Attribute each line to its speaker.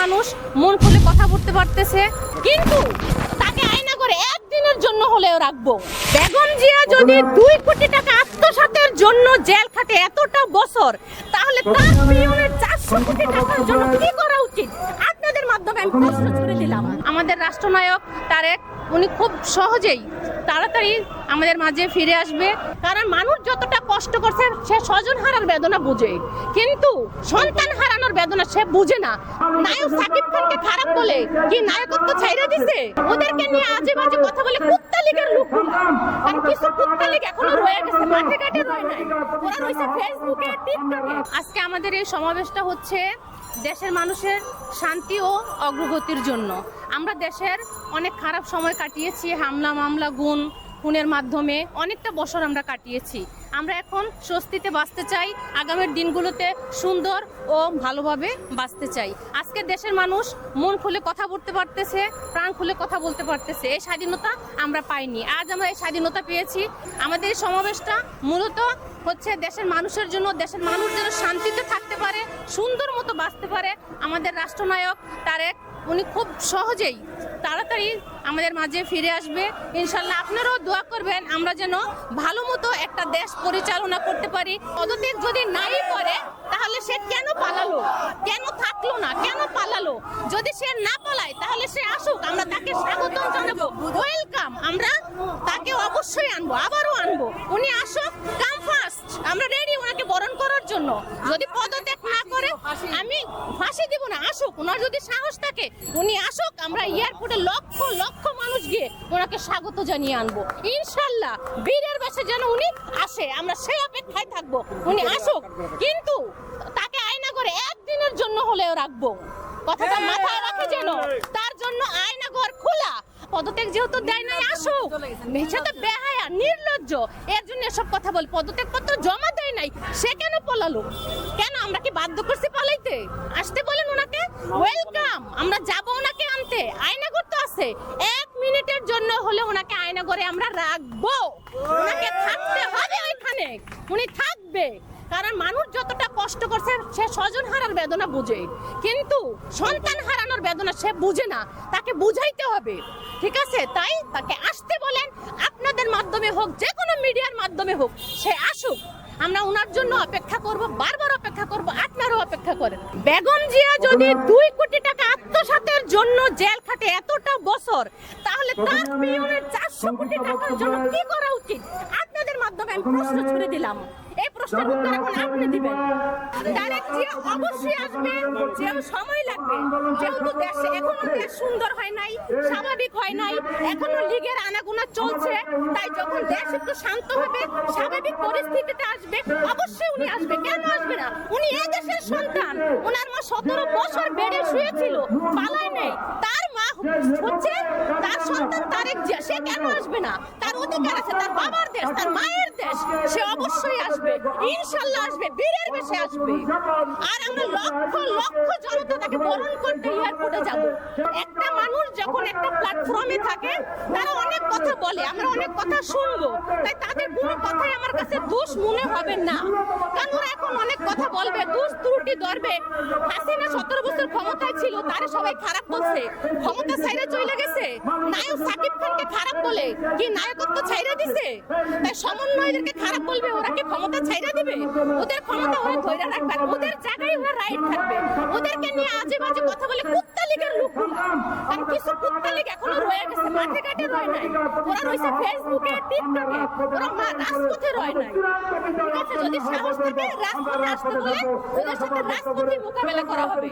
Speaker 1: মানুষ মন খুলে কথা বলতে পারতেছে, কিন্তু তাকে আয়না করে একদিনের জন্য হলেও রাখব। বেগম জিয়া যদি দুই কোটি টাকা আত্মসাতের জন্য জেল খাটে এতটা বছর, তাহলে তার পিয়নের চারশো কোটি টাকার জন্য কি করা উচিত? আমি দিলাম। আমাদের রাষ্ট্রনায়ক তারেক, উনি খুব সহজেই, তাড়াতাড়ি আমাদের মাঝে ফিরে আসবে। কারণ মানুষ যতটা কষ্ট করছে, সে স্বজন হারার বেদনা বুঝে। কিন্তু সন্তান হারানোর বেদনা সে বুঝে না। নায়ক সাকিব খানকে খারাপ বলে কি নায়কত্ব ছাইরা দিছে? ওদেরকে নিয়ে আজে বাজে কথা বলে কুত্তা লোক কারণ কিছু কুত্তা এখনও রয়ে গেছে, মাঠে ঘাটে রয়ে নাই। ওরা রয়েছে ফেসবুকে টিকটকে আজকে আমাদের এই সমাবেশটা হচ্ছে দেশের মানুষের শান্তি ও অগ্রগতির জন্য। আমরা দেশের অনেক খারাপ সময় কাটিয়েছি, হামলা, মামলা গুণ খুনের মাধ্যমে অনেকটা বছর আমরা কাটিয়েছি। আমরা এখন স্বস্তিতে বাঁচতে চাই, আগামীর দিনগুলোতে সুন্দর ও ভালোভাবে বাঁচতে চাই। আজকে দেশের মানুষ মন খুলে কথা বলতে পারতেছে, প্রাণ খুলে কথা বলতে পারতেছে। এই স্বাধীনতা আমরা পাইনি। আজ আমরা এই স্বাধীনতা পেয়েছি। আমাদের এই সমাবেশটা মূলত হচ্ছে দেশের মানুষের জন্য, দেশের মানুষ যেন শান্তিতে থাকতে পারে, সুন্দর মতো বাঁচতে পারে। আমাদের রাষ্ট্রনায়ক তারেক উনি খুব সহজেই তাড়াতাড়ি আমাদের মাঝে ফিরে আসবে। ইনশাল্লাহ আপনারাও দোয়া করবেন, আমরা যেন ভালো মতো একটা দেশ পরিচালনা করতে পারি। পদত্যাগ যদি নাই করে, তাহলে সে কেন পালালো? কেন থাকল না? কেন পালালো? যদি সে না পালায়, তাহলে সে আসুক, আমরা তাকে স্বাগতম জানাব। ওয়েলকাম আমরা তাকে অবশ্যই আনব, আবারও আনব। উনি আসুক কাম ফার্স্ট আমরা বরণ করার জন্য যদি পদত্যাগ না করে, আমি ফাঁসি দিব না, আসুক। ওনার যদি সাহস থাকে, উনি আসুক, আমরা এয়ারপোর্টে লক্ষ লক্ষ মানুষ গিয়ে ওনাকে স্বাগত জানিয়ে আনব। ইনশাল্লাহ, বীরের বেশে যেন উনি আসে, আমরা সেই অপেক্ষায় থাকব, উনি আসুক। কিন্তু তাকে আয়না করে একদিনের জন্য হলেও রাখব। কথাটা মাথায় রাখে যেন তার জন্য আয়না ঘর খোলা পদত্যাগ যেহেতু দেয় নাই আসুক। সে তো বেহায়া নির্লজ্জ। এর জন্য এসব কথা বল পদত্যাগ পত্র জমা দেয় নাই সে কেন পলালো? কেন আমরা কি বাধ্য করছি পালাইতে আসতে বলেন ওনাকে ওয়েলকাম আমরা যাব ওনাকে আনতে আয়নাগর তো আছে এক মিনিটের জন্য হলে ওনাকে আয়নাগরে আমরা রাখব ওনাকে থাকতে হবে ওইখানে। উনি থাকবে। কারণ মানুষ যতটা কষ্ট করছে, সে স্বজন হারার বেদনা বুঝে। কিন্তু সন্তান হারানোর বেদনা সে বুঝে না। তাকে বুঝাইতে হবে। ঠিক আছে? তাই তাকে আসতে বলেন। আপনাদের মাধ্যমে হোক যে কোনো মিডিয়ার মাধ্যমে হোক, সে আসুক। আমরা ওনার জন্য অপেক্ষা করব, বারবার অপেক্ষা করব। আপনারও অপেক্ষা করেন। বেগম জিয়া যদি দুই কোটি টাকা আত্মসাতের জন্য জেল খাটে এতটা বছর তাহলে তার পিয়নের চারশো কোটি টাকার জন্য কি করা উচিত? আপনাদের মাধ্যমে আমি প্রশ্ন ছুড়ে দিলাম। এই প্রশ্নের উত্তর এখন আপনি দিবেন। জিয়া অবশ্যই আসবে যেহেতু সময় লাগবে। যেহেতু দেশে এখনও দেশ সুন্দর হয় নাই স্বাভাবিক হয় নাই এখনও লীগের আনাগোনা চলছে। তাই যখন দেশ একটু শান্ত হবে স্বাভাবিক পরিস্থিতিতে আসবে অবশ্যই উনি আসবে। কেন আসবে না? সন্তান। ওনার মা সতেরো বছর বেড়ে শুয়েছিল, পালায় নেই তার মা হচ্ছে তার সন্তান তারেক জিয়া, সে কেন আসবে না? তার অধিকার আছে, তার বাবার দেশ, তার মায়ের দেশ, সে অবশ্যই আসবে, ইনশাল্লাহ আসবে, বীরের বেশে আসবে। আর আমরা লক্ষ লক্ষ জনতা তাকে বরণ করতে এয়ারপোর্টে যাব। একটা মানুষ যখন একটা প্ল্যাটফর্মে থাকে, তারা অনেক কথা বলে, আমরা অনেক কথা শুনব। তাই তাদের কোনো কথাই আমার কাছে দোষ মনে হবে না কারণ ওরা এখন অনেক কথা বলবে, দোষ ত্রুটি ধরবে। হাসিনা সতেরো বছর ক্ষমতায় ছিল, তারে সবাই খারাপ বলছে। ক্ষমতা ছাইরে চলে গেছে? নায়ক সাকিব খানকে খারাপ বলে? কি নায়কত্ব ছাইরে দিছে? তাই সমন্বয়দেরকে খারাপ বলবে, ওরা কি ক্ষমতা ছাইরে দিবে? ওদের ক্ষমতা ওরা ধরে রাখবে ওদের জায়গায় ওরা রাইট থাকবে। ওদেরকে নিয়ে আজে বাজে কথা বলে কুত্তা লীগের লোক আর কিছু কুত্তা লীগ এখনও রয়ে গেছে, মাঠে ঘাটে রয়ে নাই। ওরা রয়েছে ফেসবুকে, টিকটকে, ওরা মা- রাজপথে রয়ে নাই। ঠিক আছে, যদি সাহস থাকে, রাজপথে আসতে ওদের সাথে রাজপথে মোকাবেলা করা হবে।